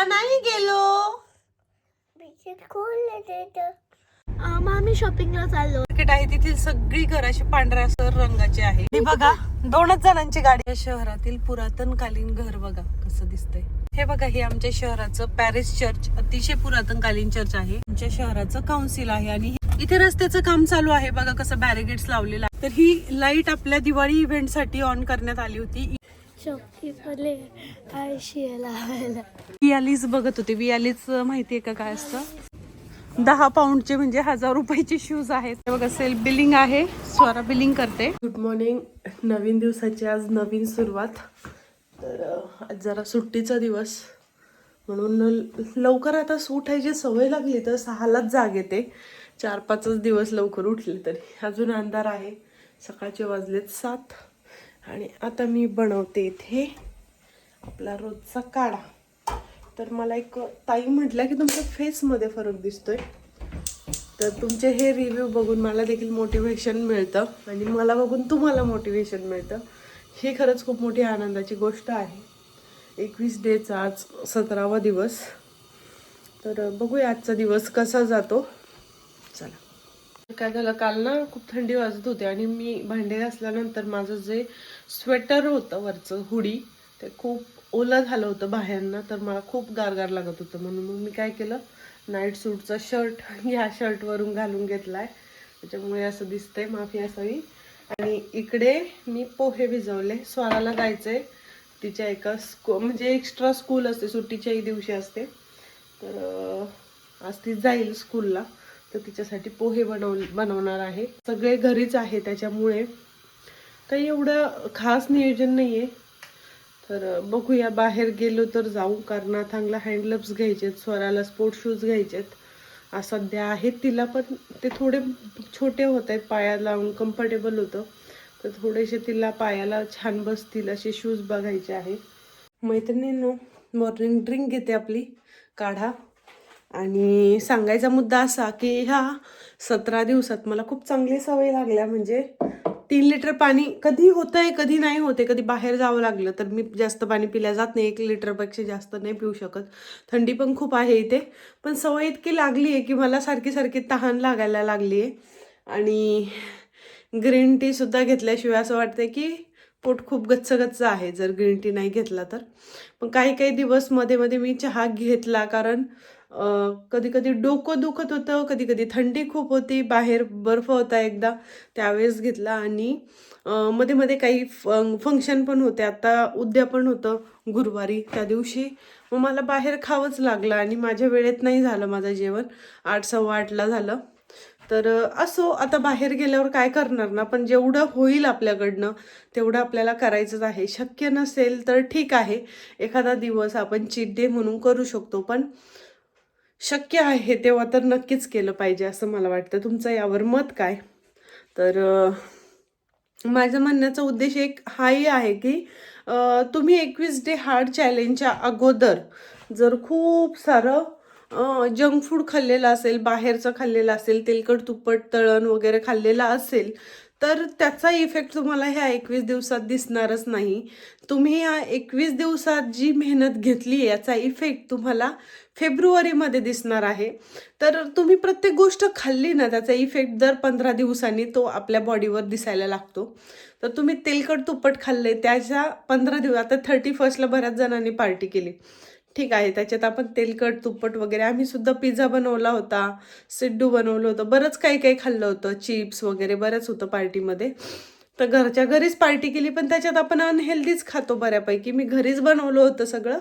का नाही गेलो. आम्ही शॉपिंगला चाललो. मार्केट आहे तिथील सगळी घर अशी पांढऱ्या सर रंगाची आहे. हे बघा दोनच जणांची गाडी. या शहरातील पुरातन कालीन घर बघा कसं दिसतंय. हे बघा हे आमच्या शहराचं पॅरिस चर्च अतिशय पुरातन कालीन चर्च आहे. आमच्या शहराचं काउन्सिल आहे आणि इथे रस्त्याचं काम चालू आहे. बघा कसं बॅरिगेड्स लावलेलं आहे. तर ही लाइट आपल्या दिवाळी इव्हेंटसाठी ऑन करण्यात आली होती. शॉपकीपरले आळशी लावायला. वियालीच बघत होते. वियालीच माहितीये का काय असतं? दहा पाऊंडचे म्हणजे हजार रुपयाचे शूज आहेत. बघा सेल्फ बिलिंग आहे. स्वरा बिलिंग करते. गुड मॉर्निंग नवीन दिवसाची आज नवीन सुरुवात. तर आज जरा सुट्टीचा दिवस. म्हणून लवकर आता उठायची सवय लागली तर सहालाच जाग येते. चार पाचच दिवस लवकर उठले तरी. अजून अंधार आहे. सकाळचे वाजलेत सात. आणि आता मी बनवते इथे आपला रोजचा काढा. तर मला एक ताई म्हटलं की तुमच्या फेसमध्ये फरक दिसतोय. तर तुमचे हे रिव्ह्यू बघून मला देखील मोटिवेशन मिळतं. आणि मला बघून तुम्हाला मोटिवेशन मिळतं. ही खरंच खूप मोठी आनंदाची गोष्ट आहे. एकवीस डेचा आज सतरावा दिवस. तर बघूया आजचा दिवस कसा जातो. काय झालं काल ना खूप थंडी वाजत होती आणि मी भांडे घासल्यानंतर माझं जे स्वेटर होतं वरचं हुडी ते खूप ओलं झालं होतं बाहेरनं तर मला खूप गारगार लागत होतं. म्हणून मग मी काय केलं नाईट सूटचा शर्ट या शर्टवरून घालून घेतलाय. त्याच्यामुळे असं दिसतंय माफी असावी. आणि इकडे मी पोहे भिजवले. स्वराला जायचंय. तिच्या एका स्कू म्हणजे एक्स्ट्रा स्कूल असते सुट्टीच्याही दिवशी असते. तर आज ती जाईल स्कूलला तर तिच्यासाठी पोहे बनव बनवणार आहे. सगळे घरीच आहे त्याच्यामुळे. काही एवढं खास नियोजन नाही आहे तर बघूया. बाहेर गेलो तर जाऊ. कारण चांगला हँडग्लव्स घ्यायचे आहेत स्वराला स्पोर्ट शूज घ्यायचे आहेत सध्या आहेत तिला पण. ते थोडे छोटे होत आहेत पायाला लावून कम्फर्टेबल होतं. तर थोडेसे तिला पायाला छान बसतील असे शूज बघायचे आहे मैत्रिणींनो मॉर्निंग ड्रिंक घेते आपली. काढा. आणि सांगायचा मुद्दा असा की ह्या सतरा दिवसात मला खूप चांगली सवय लागल्या. म्हणजे तीन लिटर पाणी कधी होतंय कधी नाही होते कधी बाहेर जावं लागलं तर मी जास्त पाणी पिल्या जात नाही. एक लिटरपेक्षा जास्त नाही पिऊ शकत. थंडी पण खूप आहे इथे. पण सवय इतकी लागली आहे की मला सारखी सारखी तहान लागायला लागली आहे आणि ग्रीन टीसुद्धा घेतल्याशिवाय असं वाटतं की पोट खूप गच्च गच्च आहे जर ग्रीन टी नाही घेतला तर. पण काही काही दिवसमध्ये मध्ये मी चहा घेतला कारण कधी कधी डोकं दुखत होतं कधी कधी थंडी खूप होती बाहेर बर्फ होता एकदा त्यावेळेस घेतला आणि मध्ये मध्ये काही फंक्शन पण होते. आता उद्या पण होतं गुरुवारी त्या दिवशी. मग मला बाहेर खावंच लागलं आणि माझ्या वेळेत नाही झालं माझं जेवण. आठ सव्वा आठला झालं. तर असो आता बाहेर गेल्यावर काय करणार ना? पण जेवढं होईल आपल्याकडनं तेवढं आपल्याला करायचंच आहे. शक्य नसेल तर ठीक आहे. एखादा दिवस आपण चिट डे म्हणून करू शकतो. पण शक्य आहे तेव्हा तर नक्कीच केलं पाहिजे असं मला वाटतं. तुमचं यावर मत काय? तर माझं म्हणण्याचा उद्देश एक हाही आहे की तुम्ही एकवीस डे हार्ड चॅलेंजच्या अगोदर जर खूप सारं जंक फूड खाल्लेलं असेल बाहेरचं खाल्लेलं असेल तेलकट तुप्पट तळण वगैरे खाल्लेलं असेल तर त्याचा इफेक्ट तुम्हाला ह्या एकवीस दिवसात दिसणारच नाही. तुम्ही या एकवीस दिवसात जी मेहनत घेतली याचा इफेक्ट तुम्हाला फेब्रुवारीमध्ये दिसणार आहे. तर तुम्ही प्रत्येक गोष्ट खाल्ली ना त्याचा इफेक्ट दर पंधरा दिवसांनी तो आपल्या बॉडीवर दिसायला लागतो. तर तुम्ही तेलकट तुप्पट खाल्ले त्याच्या पंधरा दिवस आता थर्टी फर्स्टला बऱ्याच जणांनी पार्टी केली. ठीक आहे त्याच्यात आपण तेलकट तुप्पट वगैरे आम्ही सुद्धा पिझ्झा बनवला होता सिड्डू बनवलं होतं बरंच काही काही खाल्लं होतं चिप्स वगैरे बरंच होतं पार्टीमध्ये. तर घरच्या घरीच पार्टी केली पण त्याच्यात आपण अनहेल्दीच खातो बऱ्यापैकी. मी घरीच बनवलं होतं सगळं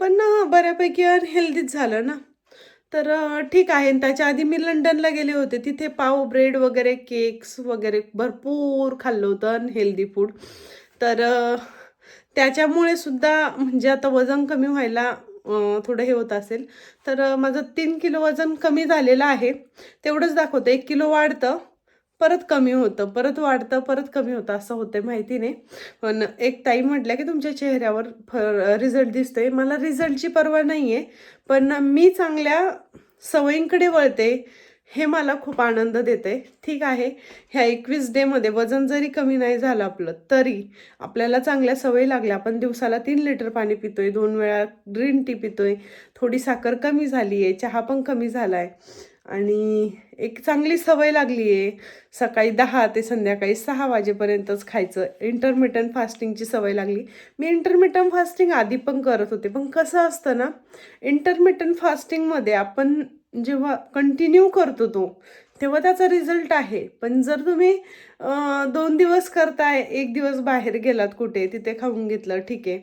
पण बऱ्यापैकी अनहेल्दीच झालं ना. तर ठीक आहे आणि त्याच्या आधी मी लंडनला गेले होते तिथे पाव ब्रेड वगैरे केक्स वगैरे भरपूर खाल्लं होतं अनहेल्दी फूड तर त्याच्यामुळे सुद्धा म्हणजे आता वजन कमी व्हायला थोडं हे होत असेल. तर माझं तीन किलो वजन कमी झालेलं आहे. तेवढंच दाखवतं. एक किलो वाढतं परत कमी होतं. परत वाढतं परत कमी होतं असं होतं माहिती नाही. पण एक ताई म्हटल्या की तुमच्या चेहऱ्यावर फ रिझल्ट दिसतोय. मला रिझल्टची पर्वा नाही आहे पण मी चांगल्या सवयींकडे वळते. हे मला खूप आनंद देते ठीक आहे. ह्या एकवीस डेमध्ये वजन जरी कमी नाही झालं आपलं तरी आपल्याला चांगल्या सवयी लागल्या. आपण दिवसाला तीन लिटर पाणी पितोय दोन वेळा ग्रीन टी पितोय. थोडी साखर कमी झाली आहे चहा पण कमी झाला आहे आणि एक चांगली सवय लागली आहे सकाळी दहा ते संध्याकाळी सहा वाजेपर्यंतच खायचं. इंटरमिटंट फास्टिंगची सवय लागली. मी इंटरमिटंट फास्टिंग आधी पण करत होते. पण कसं असतं ना इंटरमिटंट फास्टिंगमध्ये आपण जेव्हा कंटिन्यू करतो तो तेव्हा त्याचा रिझल्ट आहे. पण जर तुम्ही दोन दिवस करताय एक दिवस बाहेर गेलात कुठे तिथे खाऊन घेतलं ठीक आहे.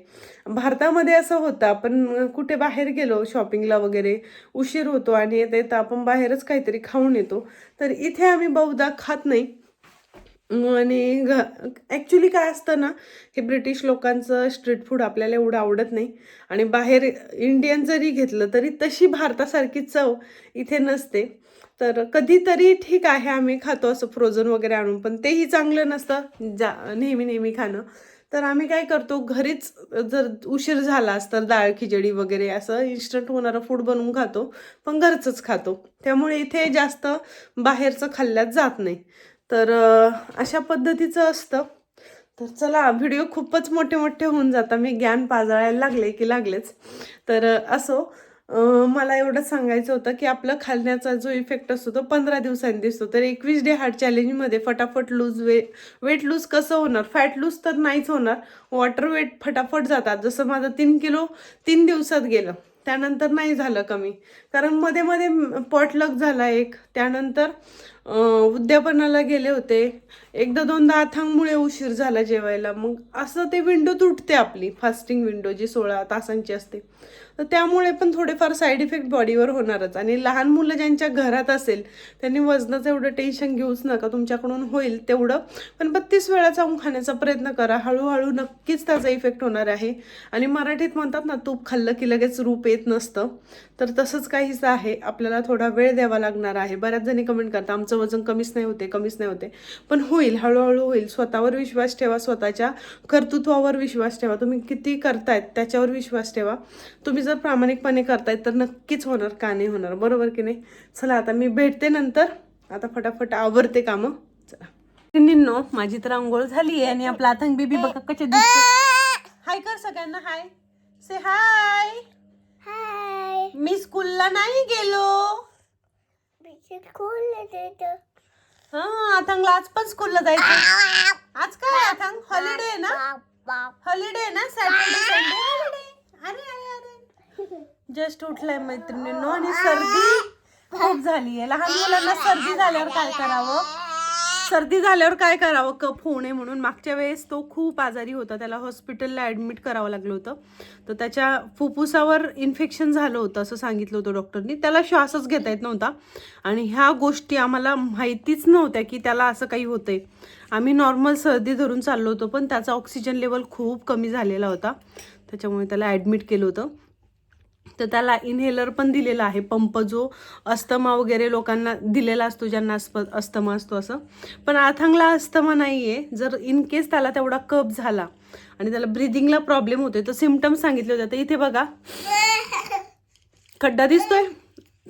भारतामध्ये असं होतं आपण कुठे बाहेर गेलो शॉपिंगला वगैरे उशीर होतो आणि येता येतं आपण बाहेरच काहीतरी खाऊन येतो. तर इथे आम्ही बहुधा खात नाही. आणि घ ॲक्च्युली काय असतं ना हे ब्रिटिश लोकांचं स्ट्रीट फूड आपल्याला एवढं आवडत नाही. आणि बाहेर इंडियन जरी घेतलं तरी तशी भारतासारखी चव इथे नसते. तर कधीतरी ठीक आहे आम्ही खातो असं फ्रोझन वगैरे आणून पण तेही चांगलं नसतं जा नेहमी नेहमी खाणं. तर आम्ही काय करतो घरीच जर उशीर झालाच तर डाळ खिचडी वगैरे असं इन्स्टंट होणारं फूड बनवून खातो पण घरचंच खातो. त्यामुळे इथे जास्त बाहेरचं खाल्ल्यात जात नाही. तर अशा पद्धतीचं असतं. तर चला व्हिडिओ खूपच मोठे मोठे होऊन जातात मी ज्ञान पाजळायला लागले की लागलेच. तर असो मला एवढं सांगायचं होतं की आपलं खालण्याचा जो इफेक्ट असतो तो पंधरा दिवसांनी दिसतो. तर एकवीस डे हार्ट चॅलेंजमध्ये फटाफट लूज वे वेट लूज कसं होणार? फॅट लूज तर नाहीच होणार. वॉटर वेट फटाफट जातात. जसं माझं तीन किलो तीन दिवसात गेलं. त्यानंतर नाही झालं कमी. कारण मध्ये मध्ये पॉटलक झाला एक. त्यानंतर उद्यापनाला गेले होते. एकदा दोनदा अथांगमुळे उशीर झाला जेवायला. मग असं ते विंडो तुटते आपली फास्टिंग विंडो जी सोळा तासांची असते. तर त्यामुळे पण थोडेफार साईड इफेक्ट बॉडीवर होणारच. आणि लहान मुलं ज्यांच्या घरात असेल त्यांनी वजनाचं एवढं टेन्शन घेऊच नका. तुमच्याकडून होईल तेवढं. पण बत्तीस वेळा जाऊन खाण्याचा प्रयत्न करा. हळूहळू नक्कीच त्याचा इफेक्ट होणार आहे. आणि मराठीत म्हणतात ना तूप खाल्लं की लगेच रूप येत नसतं. तर तसंच काहीच आहे. आपल्याला थोडा वेळ द्यावा लागणार आहे. बऱ्याच जणी कमेंट करतात आमचं वजन कमीच नाही होते कमीच नाही होते. पण होईल. हळूहळू होईल. स्वतःवर विश्वास ठेवा स्वतःच्या कर्तृत्वावर विश्वास ठेवा. तुम्ही किती करतायत त्याच्यावर विश्वास ठेवा. तुम्ही जर प्रामाणिकपणे करतायत तर नक्कीच होणार का नाही होणार. बरोबर की नाही? चला आता मी भेटते नंतर. आता फटाफट आवरते कामं. चला. निन्नो माझी तर आंघोळ झाली आहे आणि आपला आतंक बेबी बघा कसे दिसतो हाय कर सगळ्यांना हाय. से हाय हाय मी स्कूलला नाही गेलो. स्कूल हा आथांगला आज पण स्कूलला जायचं. आज काय आथांग? हॉलिडे आहे ना? हॉलिडे आहे ना? सॅटरडे संडे हॉलिडे अरे अरे अरे. जस्ट उठलाय मैत्रिणींनो आणि सर्दी खूप झाली आहे लहान मुलांना सर्दी झाल्यावर काय करावं? सर्दी झाल्यावर काय करावं? कफ होणे म्हणून. मागच्या वेळेस तो खूप आजारी होता. त्याला हॉस्पिटलला ॲडमिट करावं लागलं होतं. तर त्याच्या फुफ्फुसावर इन्फेक्शन झालं होतं असं सांगितलं होतं डॉक्टरनी. त्याला श्वासच घेता येत नव्हता. आणि ह्या गोष्टी आम्हाला माहितीच नव्हत्या की त्याला असं काही होतंय. आम्ही नॉर्मल सर्दी धरून चाललो होतो पण त्याचा ऑक्सिजन लेवल खूप कमी झालेला होता. त्याच्यामुळे त्याला ॲडमिट केलं होतं. तर त्याला इनहेलर पण दिलेला आहे पंप जो अस्थमा वगैरे लोकांना दिलेला असतो ज्यांना अस्प अस्थमा असतो असं. पण आथांगला अस्थमा नाही आहे जर इन केस त्याला तेवढा कप झाला आणि त्याला ब्रिदिंगला प्रॉब्लेम होतोय तर सिमटम्स सांगितले होते. तर इथे बघा. खड्डा दिसतोय?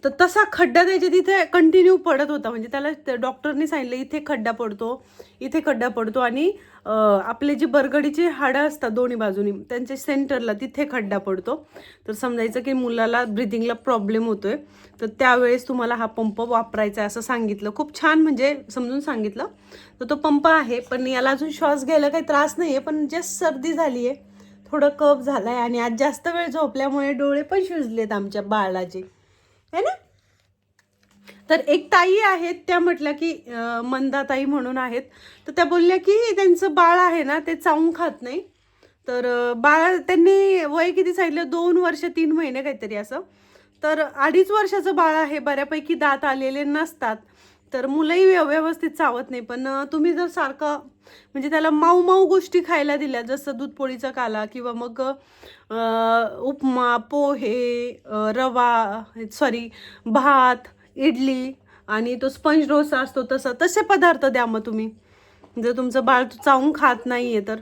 तर तसा खड्डा त्याच्या तिथे कंटिन्यू पडत होता. म्हणजे त्याला डॉक्टरने डॉक्टरनी सांगितलं इथे खड्डा पडतो इथे खड्डा पडतो आणि आपले जे बरगडीचे हाडं असतात दोन्ही बाजूनी त्यांच्या सेंटरला तिथे खड्डा पडतो. तर समजायचं की मुलाला ब्रिदिंगला प्रॉब्लेम होतोय. तर त्यावेळेस तुम्हाला हा पंप वापरायचा आहे असं सांगितलं. खूप छान म्हणजे समजून सांगितलं. तर तो पंप आहे पण याला अजून श्वास घ्यायला काही त्रास नाही आहे पण जस्ट सर्दी झाली आहे थोडं कफ आहे आणि आज जास्त वेळ झोपल्यामुळे डोळे पण शिजलेत आमच्या बाळाचे. है ना? तर एक ताई आहेत त्या म्हटल्या की मंदाताई म्हणून आहेत. तर त्या बोलल्या की त्यांचं बाळ आहे ना ते चावून खात नाही. तर बाळ त्यांनी वय किती सांगितलं? दोन वर्ष तीन महिने काहीतरी असं. तर अडीच वर्षाचं बाळ आहे बऱ्यापैकी दात आलेले नसतात. तर मुलंही व्यवस्थित चावत नाही. पण तुम्ही जर सारखं म्हणजे त्याला माऊ माऊ गोष्टी खायला दिल्या जसं दूध पोळीचा काला किंवा मग उपमा पोहे रवा सॉरी भात इडली आणि तो स्पंज डोसा असतो तसं तसे पदार्थ द्या मग तुम्ही. जर तुमचं बाळ चावून खात नाही आहे तर.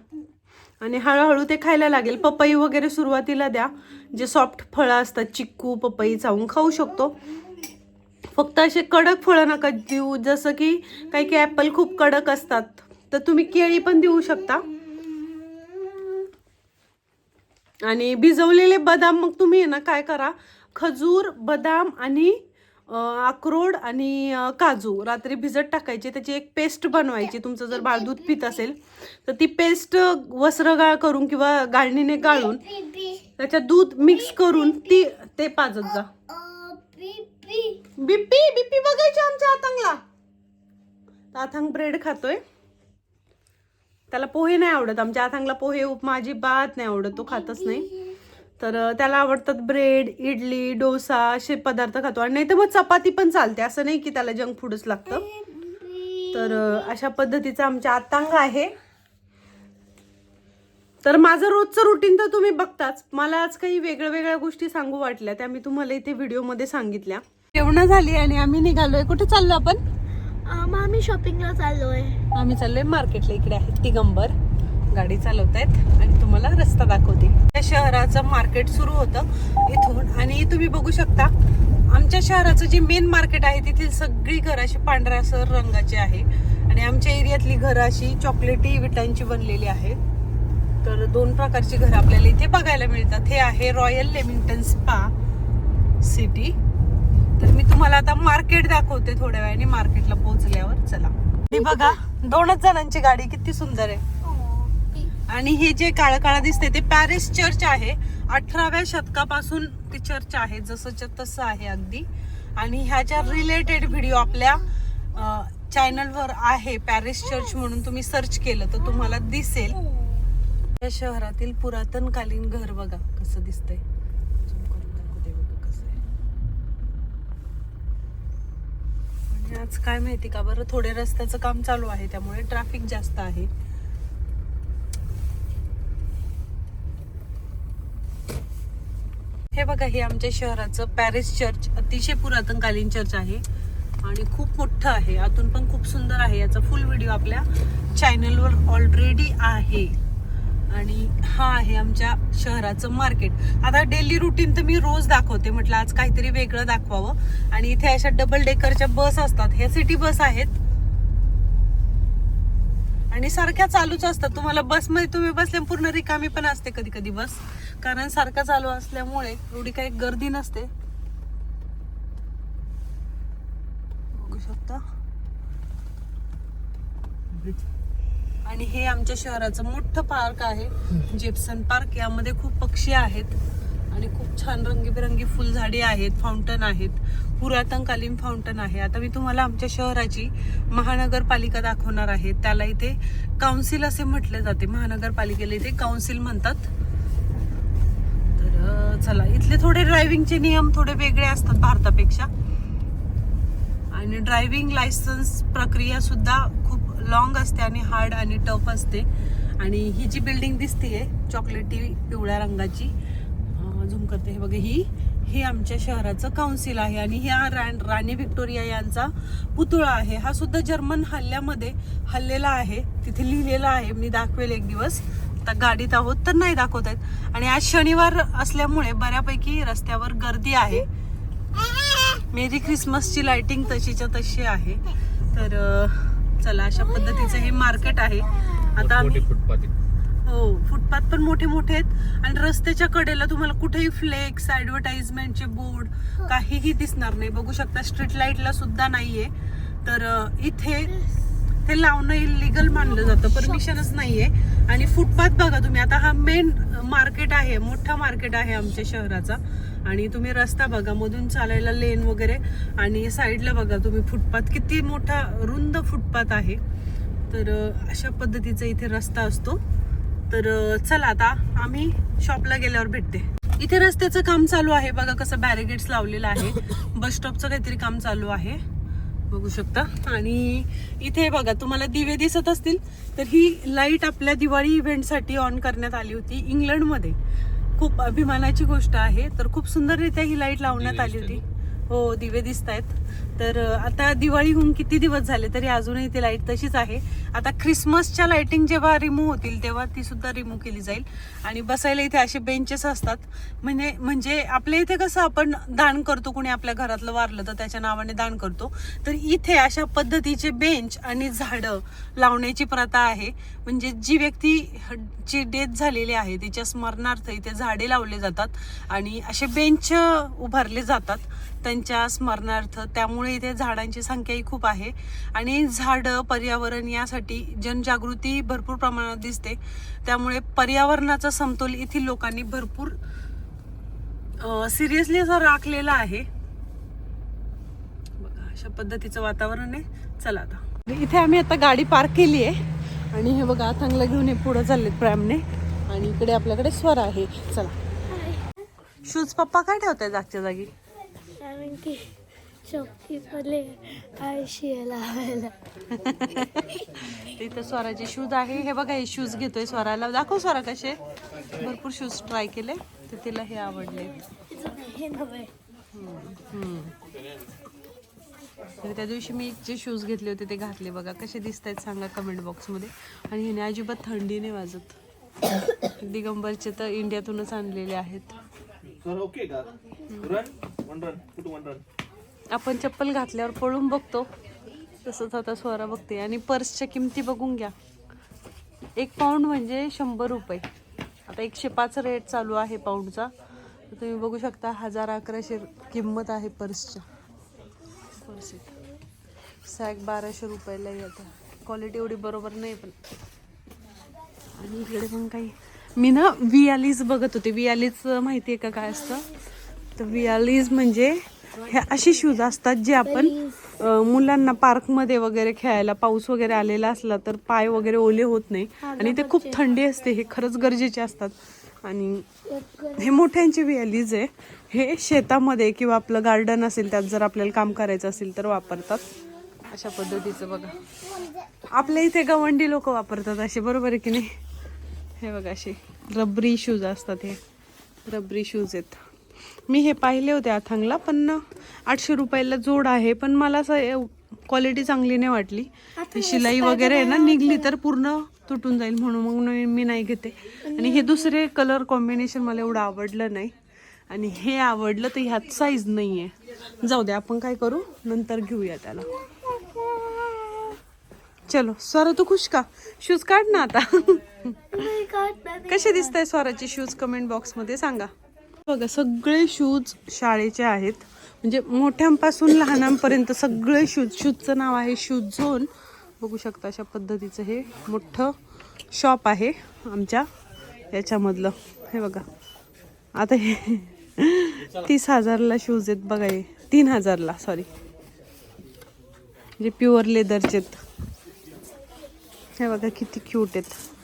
आणि हळूहळू ते खायला लागेल. पपई वगैरे सुरुवातीला द्या. जे सॉफ्ट फळं असतात चिक्कू पपई चावून खाऊ शकतो. फक्त असे कडक फळं नका देऊ. जसं की काही काही ॲपल खूप कडक असतात तर तुम्ही केळी पण देऊ शकता. आणि भिजवलेले बदाम मग तुम्ही आहे ना काय करा? खजूर बदाम आणि अक्रोड आणि काजू रात्री भिजत टाकायचे. त्याची एक पेस्ट बनवायची. तुमचं जर बाळ दूध पित असेल तर ती पेस्ट वस्त्रगाळ करून किंवा गाळणीने गाळून त्याच्यात दूध मिक्स करून ती ते पाजत जा. Oh, baby. बिप्पी बिप्पी बघायची आमच्या आतंगला. आथांग ब्रेड खातोय. त्याला पोहे नाही आवडत. आमच्या आथांगला पोहे उपमा अजिबात नाही आवडत. तो खातच नाही. तर त्याला आवडतात ब्रेड इडली डोसा असे पदार्थ खातो. आणि नाही तर मग चपाती पण चालते. असं नाही की त्याला जंक फूडच लागतं. तर अशा पद्धतीचं आमच्या आतांग आहे. तर माझं रोजचं रुटीन तर तुम्ही बघताच. मला आज काही वेगळ्या वेगळ्या गोष्टी सांगू वाटल्या. त्या मी तुम्हाला इथे व्हिडिओमध्ये सांगितल्या. जेवण झाली आणि आम्ही निघालोय. कुठे चाललो आपण? आम्ही शॉपिंगला चाललोय. आम्ही चाललोय मार्केटला. इकडे आहे दिगंबर गाडी चालवत आहेत आणि तुम्हाला रस्ता दाखवते त्या शहराचं मार्केट सुरू होतं इथून आणि तुम्ही बघू शकता आमच्या शहराचं जे मेन मार्केट आहे तेथील सगळी घरं अशी पांढऱ्या सर रंगाची आहे. आणि आमच्या एरियातली घरं अशी चॉकलेटी विटांची बनलेली आहेत तर दोन प्रकारची घरं आपल्याला इथे बघायला मिळतात. हे आहे रॉयल लेमिंग्टन स्पा सिटी तर मी तुम्हाला आता मार्केट दाखवते थोड्या वेळाने. मार्केटला पोहोचल्यावर चला. मी बघा दोनच जणांची गाडी किती सुंदर आहे. आणि हे जे काळं काळं दिसते ते पॅरिस चर्च आहे. अठराव्या शतकापासून ते चर्च आहे जसंच्या तसं आहे अगदी. आणि ह्याच्या रिलेटेड व्हिडिओ आपल्या चॅनलवर आहे पॅरिस चर्च म्हणून तुम्ही सर्च केलं तर तुम्हाला दिसेल. या शहरातील पुरातनकालीन घर बघा कसं दिसतंय. कसं आज काय माहिती का बरं थोडे रस्त्याचं काम चालू आहे त्यामुळे ट्रॅफिक जास्त आहे. हे बघा हे आमच्या शहराचं पॅरिस चर्च अतिशय पुरातनकालीन चर्च आहे आणि खूप मोठं आहे. आतून पण खूप सुंदर आहे. याचा फुल व्हिडिओ आपल्या चॅनलवर ऑलरेडी आहे. आणि हा आहे आमच्या शहराचं मार्केट आता डेली रुटीन तर मी रोज दाखवते. म्हटलं आज काहीतरी वेगळं दाखवावं. आणि इथे अशा डबल डेकरच्या बस असतात. ह्या सिटी बस आहेत. आणि सारख्या चालूच असतात. तुम्हाला बसमध्ये तुम्ही बसले पूर्ण रिकामी पण असते कधी कधी बस कारण सारखं चालू असल्यामुळे एवढी काही गर्दी नसते. बघू शकता. आणि हे आमच्या शहराचं मोठं पार्क आहे. Jepson park. यामध्ये खूप पक्षी आहेत. आणि खूप छान रंगीबेरंगी फुलझाडी आहेत फाउंटन आहेत. पुरातनकालीन फाउंटन आहे. आता मी तुम्हाला आमच्या शहराची महानगरपालिका दाखवणार आहे. त्याला इथे काउन्सिल असे म्हटले जाते. महानगरपालिकेला इथे काउन्सिल म्हणतात. तर चला इथले थोडे ड्रायव्हिंगचे नियम थोडे वेगळे असतात भारतापेक्षा. आणि ड्रायव्हिंग लायसन्स प्रक्रिया सुद्धा खूप लॉंग असते आणि हार्ड आणि टफ असते. आणि ही जी बिल्डिंग दिसते आहे चॉकलेटी पिवळ्या रंगाची झूम करते. हे बघा ही हे आमच्या शहराचं काउन्सिल आहे आणि ह्या रा- राणी व्हिक्टोरिया यांचा पुतळा आहे. हा सुद्धा जर्मन हल्ल्यामध्ये हल्लेला आहे. तिथे लिहिलेला आहे. मी दाखवेल एक दिवस. आता गाडीत आहोत तर नाही दाखवत आहेत. आणि आज शनिवार असल्यामुळे बऱ्यापैकी रस्त्यावर गर्दी आहे. मेरी क्रिसमसची लाइटिंग तशीच्या तशी आहे. तर चला अशा पद्धतीचं हे मार्केट आहे. आता आम्ही हो फुटपाथ पण मोठे मोठे आहेत. आणि रस्त्याच्या कडेला तुम्हाला कुठेही फ्लेक्स ऍडव्हर्टाइजमेंटचे बोर्ड काहीही दिसणार नाही. बघू शकता स्ट्रीट लाईटला सुद्धा नाहीये. तर इथे ते लावणं इलिगल मानलं जातं. परमिशनच नाहीये. आणि फुटपाथ बघा तुम्ही. आता हा मेन मार्केट आहे. मोठा मार्केट आहे आमच्या शहराचा. आणि तुम्ही रस्ता बघा. मधून चालायला लेन वगैरे. आणि साईडला बघा तुम्ही फुटपाथ. किती मोठा रुंद फुटपाथ आहे. तर अशा पद्धतीचा इथे रस्ता असतो. तर चला आता आम्ही शॉपला गेल्यावर भेटते. इथे रस्त्याचं काम चालू आहे. बघा कसं बॅरिगेड्स लावलेलं आहे. बस स्टॉपचं काहीतरी काम चालू आहे. बघू शकता. आणि इथे बघा तुम्हाला दिवे दिसत असतील तर ही लाइट आपल्या दिवाळी इव्हेंटसाठी ऑन करण्यात आली होती इंग्लंडमध्ये. खूप अभिमानाची गोष्ट आहे. तर खूप सुंदररित्या ही लाइट लावण्यात आली होती. हो दिवे दिसत आहेत तर आता दिवाळी होऊन किती दिवस झाले तरी अजूनही ती लाइट तशीच आहे. आता ख्रिसमसच्या लाइटिंग जेव्हा रिमूव्ह होतील तेव्हा ती सुद्धा रिमूव्ह केली जाईल. आणि बसायला इथे असे बेंचेस असतात. म्हणजे म्हणजे आपल्या इथे कसं आपण दान करतो कोणी आपल्या घरातलं वारलं तर त्याच्या नावाने दान करतो. तर इथे अशा पद्धतीचे बेंच आणि झाडं लावण्याची प्रथा आहे. म्हणजे जी व्यक्ती ची डेथ झालेली आहे तिच्या स्मरणार्थ इथे झाडे लावले जातात आणि असे बेंच उभारले जातात. त्यांच्या स्मरणार्थ त्यामुळे इथे झाडांची संख्याही खूप आहे. आणि झाडं पर्यावरण यासाठी जनजागृती भरपूर प्रमाणात दिसते. त्यामुळे पर्यावरणाचा समतोल येथील लोकांनी भरपूर सिरियसली असं राखलेला आहे. बघा अशा पद्धतीचं वातावरण आहे. चला आता. इथे आम्ही आता गाडी पार्क केली आहे. आणि हे बघा चांगलं घेऊन हे पुढे चाललेत प्रॅमने. आणि इकडे आपल्याकडे स्वर आहे. चला. शूज पप्पा काय ठेवताय जागच्या जागी? कारण की शॉपकीपरले आयशी लावायला इथं स्वराचे शूज आहे. हे बघा हे शूज घेतोय स्वराला. दाखव स्वरा कसे. भरपूर शूज ट्राय केले. तर तिला हे आवडले. हे त्या दिवशी मी जे शूज घेतले होते ते घातले. बघा कसे दिसत आहेत सांगा कमेंट बॉक्समध्ये आणि ह्याने अजिबात थंडी नाही वाजत. दिगंबरचे तर इंडियातूनच आणलेले आहेत. ओके का? आपण चप्पल घातल्यावर पळून बघतो. तसंच आता स्वरा बघते. आणि पर्सच्या किमती बघून घ्या. एक पाऊंड म्हणजे शंभर रुपये. आता एकशे पाच रेट चालू आहे पाऊंडचा तर तुम्ही बघू शकता हजार अकराशे किंमत आहे पर्सच्या. पर्स सॅग बाराशे रुपयाला आता. क्वालिटी एवढी बरोबर नाही पण. आणि इकडे पण काही. मी ना वियालीज बघत होते. वियालीज माहिती आहे का काय असतं? तर वियालीज म्हणजे हे असे शूज असतात जे आपण मुलांना पार्कमध्ये वगैरे खेळायला पाऊस वगैरे आलेला असला तर पाय वगैरे ओले होत नाही. आणि ते खूप थंडी असते हे खरंच गरजेचे असतात. आणि हे मोठ्यांचे वियालीज आहे. हे शेतामध्ये किंवा आपलं गार्डन असेल त्यात जर आपल्याला काम करायचं असेल तर वापरतात. अशा पद्धतीचं बघा. आपल्या इथे गवंडी लोक वापरतात असे बरोबर आहे की नाही? हे बघा असे रबरी शूज असतात हे. रबरी शूज आहेत. मी हे पाहिले होते अथांगला पण आठशे रुपयाला जोड आहे पण मला असं क्वालिटी चांगली नाही वाटली. शिलाई वगैरे आहे ना निघली तर पूर्ण तुटून जाईल म्हणून मग मी- मी नाही घेते. आणि हे दुसरे कलर कॉम्बिनेशन मला एवढं आवडलं नाही. आणि हे आवडलं तर ह्यात साईज नाही आहे जाऊ दे आपण काय करू? नंतर घेऊया त्याला. चलो स्वरा तू खुश का? शूज काढ ना आता. कसे दिसत आहे. स्वराचे शूज कमेंट बॉक्समध्ये सांगा. बघा सगळे शूज शाळेचे आहेत. म्हणजे मोठ्यांपासून लहानांपर्यंत सगळे शूज शूजचं नाव आहे शूज झोन बघू शकता अशा पद्धतीचं हे मोठं शॉप आहे आमच्या. याच्यामधलं. हे बघा. आता हे तीस हजारला शूज आहेत बघा हे. तीन हजारला सॉरी म्हणजे प्युअर लेदरचे आहेत. हे बघा किती क्यूट आहेत.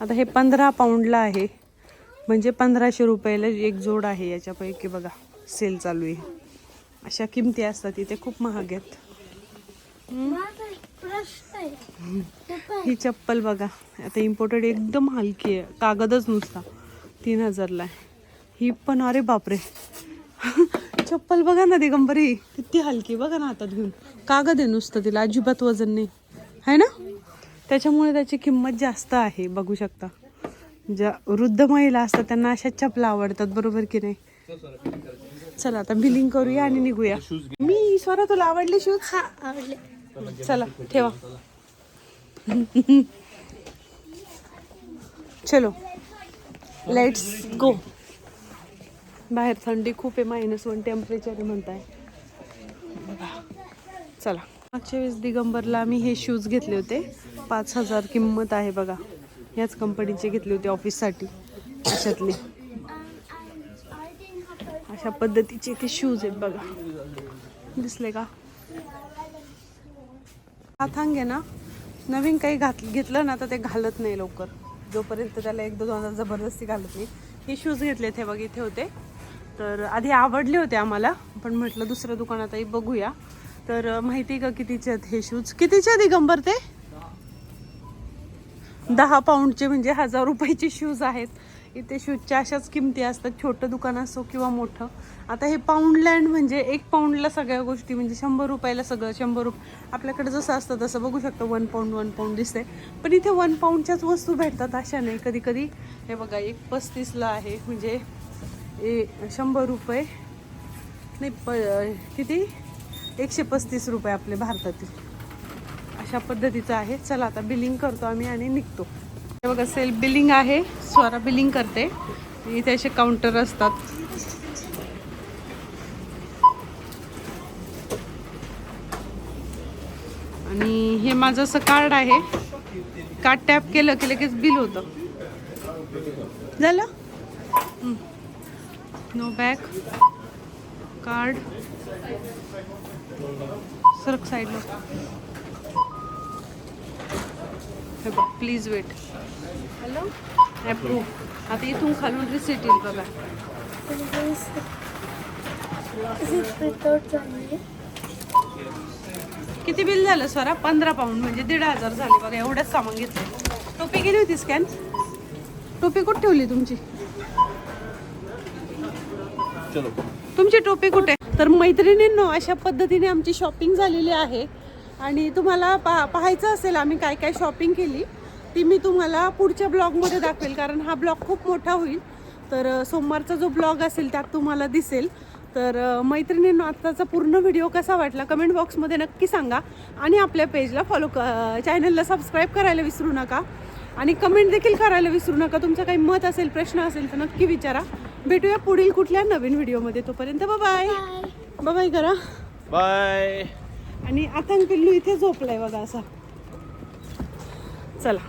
आता हे पंधरा पाऊंडला आहे. म्हणजे पंधराशे रुपयाला एक जोड आहे याच्यापैकी बघा. सेल चालू आहे. अशा किमती असतात इथे खूप महाग आहेत. ही चप्पल बघा. आता इम्पोर्टेड एकदम हलकी आहे. कागदच नुसता. तीन हजारला आहे. ही पण अरे बापरे. चप्पल बघा ना दिगंबरी. किती हलकी. बघा ना हातात घेऊन कागद आहे नुसतं तिला. अजिबात वजन नाही. आहे ना? त्याच्यामुळे त्याची किंमत जास्त आहे बघू शकता. ज्या वृद्ध महिला असतात त्यांना अशा चपला आवडतात बरोबर की नाही? चला आता बिलिंग करूया आणि निघूया. मी स्वरा तुला आवडले शूज हा आवडले. चला ठेवा. चलो. लेट्स गो बाहेर थंडी खूप आहे मायनस वन टेम्परेचर आहे म्हणताय. चला. मागच्या वेळेस दिगंबरला आम्ही हे शूज घेतले होते. पाच हजार किंमत आहे बघा. ह्याच कंपनीची घेतली होती ऑफिससाठी अशातली. अशा पद्धतीचे ते शूज आहेत बघा. दिसले का? हातांग आहे ना. नवीन काही घात घेतलं ना तर ते घालत नाही लवकर. जोपर्यंत त्याला एक दोन हजार जबरदस्ती घालत नाही. हे शूज घेतले ते बघ इथे होते. तर आधी आवडले होते आम्हाला पण म्हटलं दुसऱ्या दुकानातही बघूया. तर माहिती आहे का कितीचे आहेत हे शूज कितीचे आधी दिगंबर ते? दहा पाऊंडचे म्हणजे हजार रुपयाचे शूज आहेत. इथे शूजच्या अशाच किमती असतात. छोटं दुकान असो किंवा मोठं. आता हे पाऊंडलँड म्हणजे एक पाऊंडला सगळ्या गोष्टी म्हणजे शंभर रुपयाला सगळं शंभर रुपये आपल्याकडे जसं असतं तसं बघू शकतो. वन पाऊंड वन पाऊंड दिसते पण इथे वन पाऊंडच्याच वस्तू भेटतात अशा नाही. कधी कधी हे बघा एक पस्तीसला आहे. म्हणजे ए शंभर रुपये नाही प किती? एकशे पस्तीस रुपये आपले भारतातील. अशा पद्धतीचं आहे. चला आता बिलिंग करतो आम्ही आणि निघतो. हे बघा सेल्फ बिलिंग आहे. स्वरा बिलिंग करते. इथे असे काउंटर असतात. आणि हे माझं असं कार्ड आहे. कार्ड टॅप केलं की लगेच बिल होतं. झालं? नो बॅग कार्ड सरक साईडला हे बघ प्लीज वेट हॅलो ॲप्रूव्ह आता इथून खालून रिसिट येईल बघा. किती बिल झालं स्वरा? पंधरा पाऊंड म्हणजे दीड हजार झाले बघा एवढंच सामान घेतलं टोपी गेली होती स्कॅन टोपी कुठे ठेवली तुमची? चलो. तुमची टोपी कुठे? तर मैत्रिणींनो अशा पद्धतीने आमची शॉपिंग झालेली आहे. आणि तुम्हाला पहा पाहायचं असेल आम्ही काय काय शॉपिंग केली ती मी तुम्हाला पुढच्या ब्लॉगमध्ये दाखवेल कारण हा ब्लॉग खूप मोठा होईल. तर सोमवारचा जो ब्लॉग असेल त्यात तुम्हाला दिसेल. तर मैत्रिणींनो आत्ताचा पूर्ण व्हिडिओ कसा वाटला कमेंट बॉक्समध्ये नक्की सांगा. आणि आपल्या पेजला फॉलो क चॅनलला सबस्क्राईब करायला विसरू नका. आणि कमेंट देखील करायला विसरू नका. तुमचं काही मत असेल प्रश्न असेल तर नक्की विचारा. भेटूया पुढील कुठल्या नवीन व्हिडिओमध्ये तोपर्यंत बाय बाय करा. बाय आणि आतंक पिल्लू इथे झोपलाय बघा असा. चला.